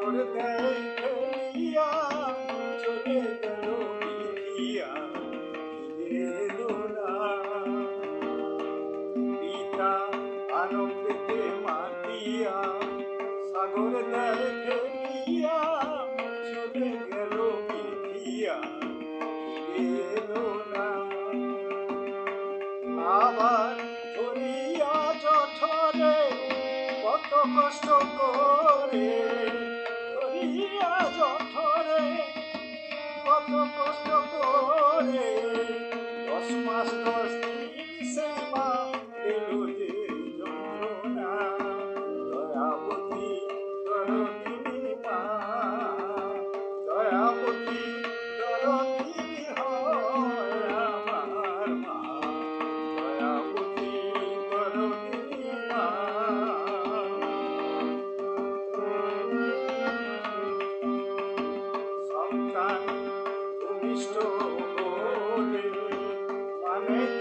সাগর দেয়, চলে গেল না। পিতা আনন্দিতে মাতিয়া, সাগর দেয় চলে গেল না। আবার ধরিয়া জঠরে, কত কষ্ট করে কত কষ্ট করে দশ মাস দশ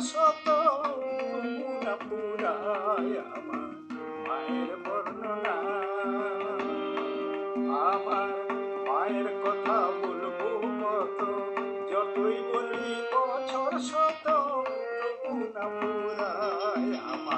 শত তবু পুরায় আমার মায়ের বর্ণনা, আমার মায়ের কথা বলব কত যতই বলি বছর শত তবু পুরায় পুরায়